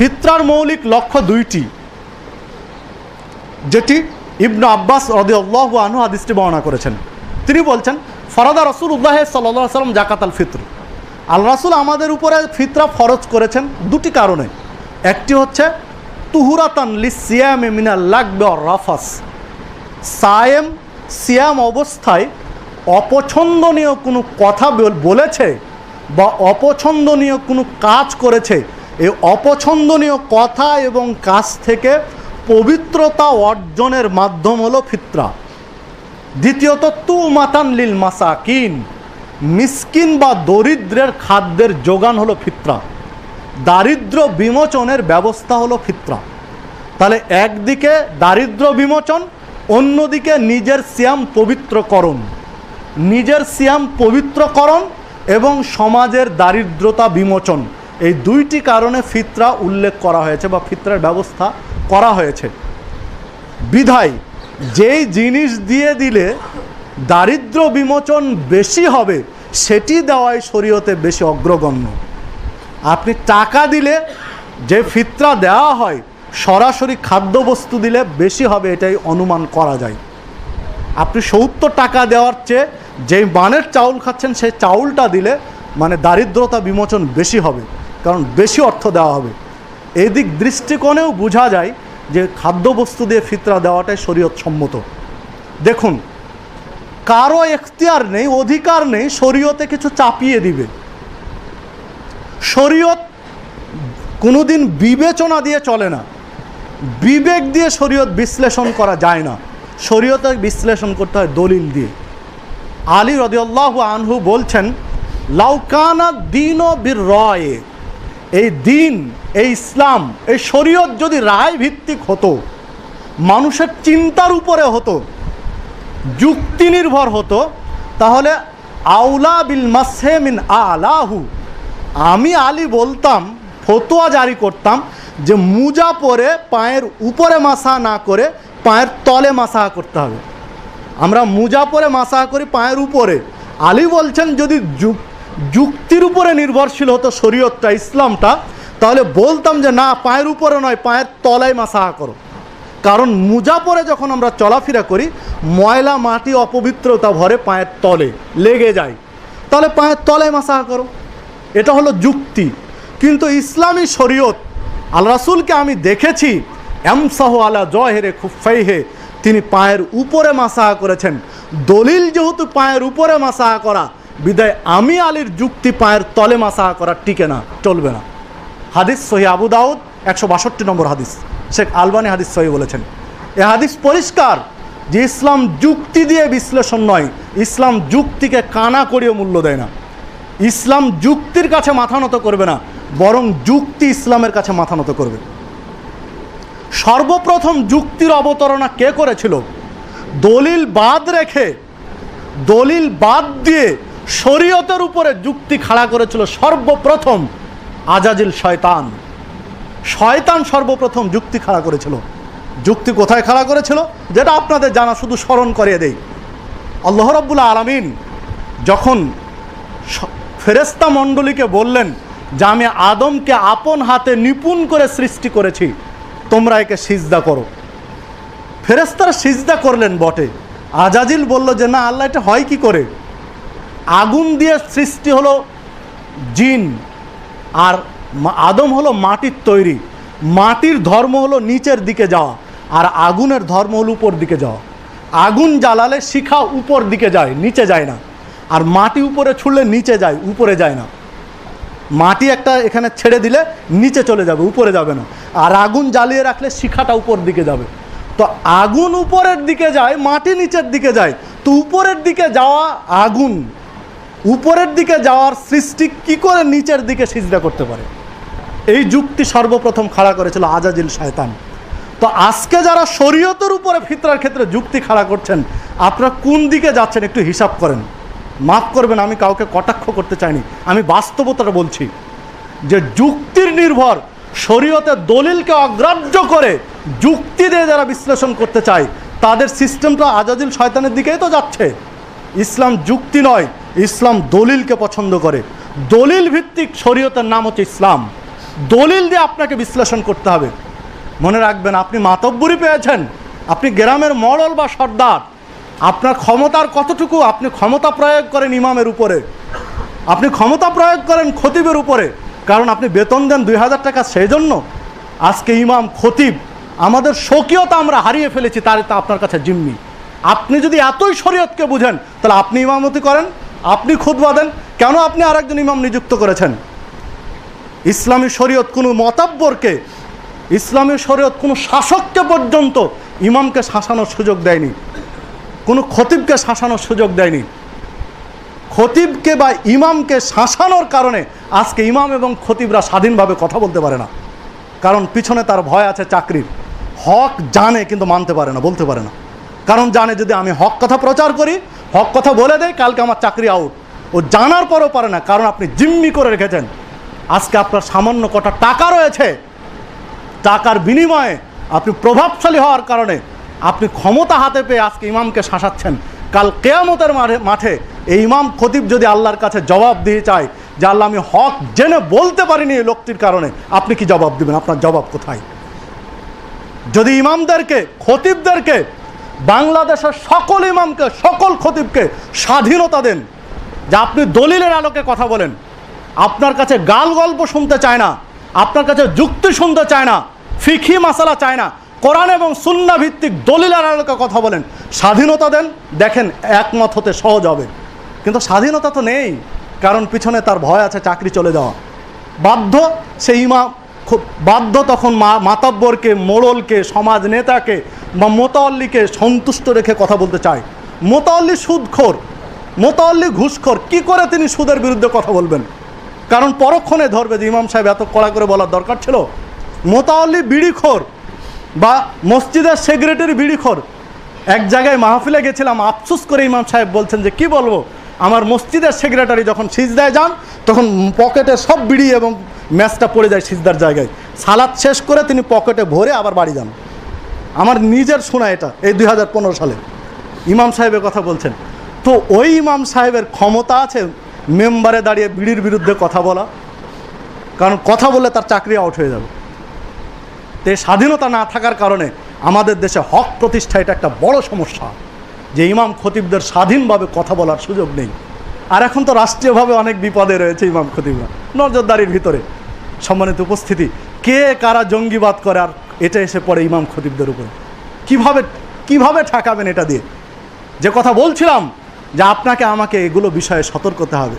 ফিতরার মৌলিক লক্ষ্য দুইটি, যেটি ইবনু আব্বাস রদিউল্লাহ আনহু হাদিসটি বর্ণনা করেছেন। তিনি বলছেন, ফরাদা রসুল উল্লাহ সাল্লাহ সাল্লাম জাকাত আল ফিত্র। আল রাসুল আমাদের উপরে ফিতরা ফরজ করেছেন দুটি কারণে। একটি হচ্ছে, তুহুরাতান লি সিয়ামে মিনাল লাগবে রাফাস। সায়েম, সিয়াম অবস্থায় অপছন্দনীয় কোনো কথা বল- বলেছে বা অপছন্দনীয় কোনো কাজ করেছে এই অপছন্দনীয় কথা এবং কাজ থেকে পবিত্রতা অর্জনের মাধ্যম হলো ফিতরা। দ্বিতীয়ত তু মাতান লিল মাসাকিন। মিসকিন বা দরিদ্রের খাদ্যের যোগান হলো ফিতরা। দারিদ্র বিমোচনের ব্যবস্থা হলো ফিতরা। তাহলে একদিকে দারিদ্র বিমোচন, অন্যদিকে নিজের সিয়াম পবিত্রকরণ। নিজের সিয়াম পবিত্রকরণ এবং সমাজের দারিদ্রতা বিমোচন। এই দুইটি কারণে ফিতরা উল্লেখ করা হয়েছে বা ফিতরার ব্যবস্থা করা হয়েছে। বিধায়, যেই জিনিস দিয়ে দিলে দারিদ্র বিমোচন বেশি হবে, সেটি দেওয়াই শরীয়তে বেশি অগ্রগণ্য। আপনি টাকা দিলে যে ফিতরা দেওয়া হয়, সরাসরি খাদ্যবস্তু দিলে বেশি হবে, এটাই অনুমান করা যায়। আপনি সত্তর টাকা দেওয়ার চেয়ে যেই মানের চাউল খাচ্ছেন, সেই চাউলটা দিলে মানে দারিদ্রতা বিমোচন বেশি হবে। কারণ বেশি অর্থ দেওয়া হবে। এই দিক দৃষ্টিকোণেও বোঝা যায় যে খাদ্যবস্তু দিয়ে ফিতরা দেওয়াটাই শরীয়ত সম্মত। দেখুন, কারও এখতিয়ার নেই, অধিকার নেই, শরীয়তে কিছু চাপিয়ে দিবে। শরীয়ত কোনোদিন বিবেচনা দিয়ে চলে না। বিবেক দিয়ে শরীয়ত বিশ্লেষণ করা যায় না। শরীয়তে বিশ্লেষণ করতে হয় দলিল দিয়ে। আলী রদিউল্লাহ আনহু বলছেন লাউকানা দিন বীর রয়ে। এই দিন, এই ইসলাম, এই শরীয়ত যদি রায় ভিত্তিক হতো, মানুষের চিন্তার উপরে হতো, যুক্তি নির্ভর হতো, তাহলে আউলা বিল মাসহে মিন আলাহু। আমি আলী বলতাম, ফতোয়া জারি করতাম যে মুজা পরে পায়ের উপরে মাসা না করে পায়ের তলে মাসা করতে হবে। আমরা মুজা পরে মাসা করি পায়ের উপরে। আলী বলছেন, যদি যুক- যুক্তির উপরে নির্ভরশীল হতো শরীয়তটা, ইসলামটা, তাহলে বলতাম যে না, পায়ের উপরে নয়, পায়ের তলায় মাসা করো। কারণ মুজা পরে যখন আমরা চলাফেরা করি, ময়লা, মাটি, অপবিত্রতা ভরে পায়ের তলে লেগে যায়। তাহলে পায়ের তলায় মাসা করো। এটা হলো যুক্তি। কিন্তু ইসলামী শরীয়ত, আল রাসুলকে আমি দেখেছি এমসাহ আলা জহেরে খুফাইহে তিনি পায়ের উপরে মাসাহা করেছেন। দলিল যেহেতু পায়ের উপরে মাসাহা করা বিদায়, আমি আলীর যুক্তি পায়ের তলে মাসা করা টিকে না, চলবে না। হাদিস সহি আবু দাউদ, একশো বাষট্টি নম্বর হাদিস। শেখ আলবানি হাদিস সহি বলেছেন। এ হাদিস পরিষ্কার যে ইসলাম যুক্তি দিয়ে বিশ্লেষণ নয়, ইসলাম যুক্তিকে কানা করিয়ে মূল্য দেয় না। ইসলাম যুক্তির কাছে মাথা নত করবে না, বরং যুক্তি ইসলামের কাছে মাথা নত করবে। সর্বপ্রথম যুক্তির অবতারণা কে করেছিল? দলিল বাদ রেখে, দলিল বাদ দিয়ে শরীয়তের উপরে যুক্তি খাড়া করেছিল সর্বপ্রথম আজাজিল শয়তান। শয়তান সর্বপ্রথম যুক্তি খাড়া করেছিল। যুক্তি কোথায় খাড়া করেছিল? যেটা আপনাদের জানা, শুধু স্মরণ করিয়ে দেই। আল্লাহ রব্বুল আলমিন যখন ফেরেস্তা মণ্ডলীকে বললেন, যে আমি আদমকে আপন হাতে নিপুণ করে সৃষ্টি করেছি, তোমরা একে সিজদা করো। ফেরেস্তারা সিজদা করলেন বটে। আজাজিল বলল যে, না, আল্লাহ, এটা হয় কি করে? আগুন দিয়ে সৃষ্টি হলো জিন আর আদম হলো মাটির তৈরি। মাটির ধর্ম হলো নিচের দিকে যাওয়া আর আগুনের ধর্ম হলো উপর দিকে যাওয়া। আগুন জ্বালালে শিখা উপর দিকে যায়, নিচে যায় না। আর মাটি উপরে ছুড়লে নিচে যায়, উপরে যায় না। মাটি একটা এখানে ছেড়ে দিলে নিচে চলে যাবে, উপরে যাবে না। আর আগুন জ্বালিয়ে রাখলে শিখাটা উপর দিকে যাবে। তো আগুন উপরের দিকে যায়, মাটি নিচের দিকে যায়। তো উপরের দিকে যাওয়া আগুন। উপরের দিকে যাওয়ার সৃষ্টি কি করে নিচের দিকে সিজদা করতে পারে? এই যুক্তি সর্বপ্রথম খাড়া করেছিল আজাজিল শয়তান। তো আজকে যারা শরীয়তের উপরে ফিতরার ক্ষেত্রে যুক্তি খাড়া করছেন, আপনারা কোন দিকে যাচ্ছেন একটু হিসাব করেন। মাফ করবেন, আমি কাউকে কটাক্ষ করতে চাইনি। আমি বাস্তবতাটা বলছি যে যুক্তির নির্ভর, শরীয়তের দলিলকে অগ্রাহ্য করে যুক্তি দিয়ে যারা বিশ্লেষণ করতে চায়, তাদের সিস্টেমটা আজাদিল শয়তানের দিকেই তো যাচ্ছে। ইসলাম যুক্তি নয় ইসলাম দলিলকে পছন্দ করে। দলিল ভিত্তিক শরীয়তের নাম হচ্ছে ইসলাম। দলিল দিয়ে আপনাকে বিশ্লেষণ করতে হবে। মনে রাখবেন, আপনি মাতব্বরি পেয়েছেন, আপনি গ্রামের মডল বা সর্দার, আপনার ক্ষমতার কতটুকু আপনি ক্ষমতা প্রয়োগ করেন ইমামের উপরে। আপনি ক্ষমতা প্রয়োগ করেন খতিবের উপরে, কারণ আপনি বেতন দেন দুই হাজার টাকা, সেই জন্য আজকে ইমাম, খতিব, আমাদের স্বকীয়তা আমরা হারিয়ে ফেলেছি, তার তা আপনার কাছে জিম্মি। আপনি যদি এতই শরীয়তকে বুঝেন, তাহলে আপনি ইমামতি করেন আপনি খুদবা দেন কেন আপনি আরেকজন ইমাম নিযুক্ত করেছেন? ইসলামী শরীয়ত কোনো মতাব্বরকে, ইসলামী শরীয়ত কোনো শাসককে পর্যন্ত ইমামকে শাসানোর সুযোগ দেয়নি, কোনো খতিবকে শাসানোর সুযোগ দেয়নি। খতিবকে বা ইমামকে শাসানোর কারণে আজকে ইমাম এবং খতিবরা স্বাধীনভাবে কথা বলতে পারে না। কারণ পিছনে তার ভয় আছে চাকরির। হক জানে কিন্তু মানতে পারে না, বলতে পারে না। কারণ জানে যদি আমি হক কথা প্রচার করি হক কথা বলে দেয়, কালকে আমার চাকরি আউট ও জানার পরও পারে না, কারণ আপনি জিম্মি করে রেখেছেন। আজকে আপনার সামান্য কটা টাকা রয়েছে, টাকার বিনিময়ে আপনি প্রভাবশালী হওয়ার কারণে আপনি ক্ষমতা হাতে পেয়ে আজকে ইমামকে শাসাচ্ছেন। কাল কেয়ামতের মাঠে এই ইমাম খতিব যদি আল্লাহর কাছে জবাব দিয়ে চায় যে, আল্লাহ, আমি হক জেনে বলতে পারিনি এই লোকটির কারণে, আপনি কি জবাব দিবেন? আপনার জবাব কোথায়? যদি ইমামদেরকে, খতিবদেরকে বাংলাদেশের সকল ইমামকে, সকল খতিবকে স্বাধীনতা দেন। যে আপনি দলিলের আলোকে কথা বলেন। আপনার কাছে গাল গল্প শুনতে চায় না, আপনার কাছে যুক্তি শুনতে চায় না ফিখি মাসালা চায় না, কোরআন এবং সুন্না ভিত্তিক দলিলের আলোকে কথা বলেন। স্বাধীনতা দেন, দেখেন একমত হতে সহজ হবে। কিন্তু স্বাধীনতা তো নেই, কারণ পিছনে তার ভয় আছে চাকরি চলে যাওয়া। বাধ্য সেই ইমাম, খুব বাধ্য তখন মাতাব্বরকে, মোড়লকে, সমাজ নেতাকে বা মোতাল্লিকে সন্তুষ্ট রেখে কথা বলতে চায়। মোতাল্লি সুদখোর, মোতাল্লি ঘুষখোর, কি করে তিনি সুদের বিরুদ্ধে কথা বলবেন? কারণ পরক্ষণে ধরবে যে ইমাম সাহেব এত কড়া করে বলার দরকার ছিল। মোতাল্লি বিড়িখোর বা মসজিদের সেক্রেটারি বিড়িখোর। এক জায়গায় মাহফিলে গেছিলাম, আফসুস করে ইমাম সাহেব বলছেন যে, কি বলব? আমার মসজিদের সেক্রেটারি যখন সিজদায় যান, তখন পকেটে সব বিড়ি এবং ম্যাচটা পড়ে যায় সিজদার জায়গায়। সালাদ শেষ করে তিনি পকেটে ভরে আবার বাড়ি যান। আমার নিজের শোনা এটা, এই দুই হাজার পনেরো সালে। ইমাম সাহেবের কথা বলছেন। তো ওই ইমাম সাহেবের ক্ষমতা আছে মেম্বারে দাঁড়িয়ে বিড়ির বিরুদ্ধে কথা বলা। কারণ কথা বললে তার চাকরি আউট হয়ে যাবে। তো স্বাধীনতা না থাকার কারণে আমাদের দেশে হক প্রতিষ্ঠা এটা একটা বড় সমস্যা। যে ইমাম খতিবদের স্বাধীনভাবে কথা বলার সুযোগ নেই। আর এখন তো রাষ্ট্রীয়ভাবে অনেক বিপদে রয়েছে ইমাম খতিবরা। নজরদারির ভিতরে সম্মানিত উপস্থিতি। কে কারা জঙ্গিবাদ করে আর এটা এসে পড়ে ইমাম খতিবদের উপরে। কীভাবে কীভাবে ঠেকাবেন এটা দিয়ে? যে কথা বলছিলাম যে আপনাকে আমাকে এগুলো বিষয়ে সতর্কতে হবে।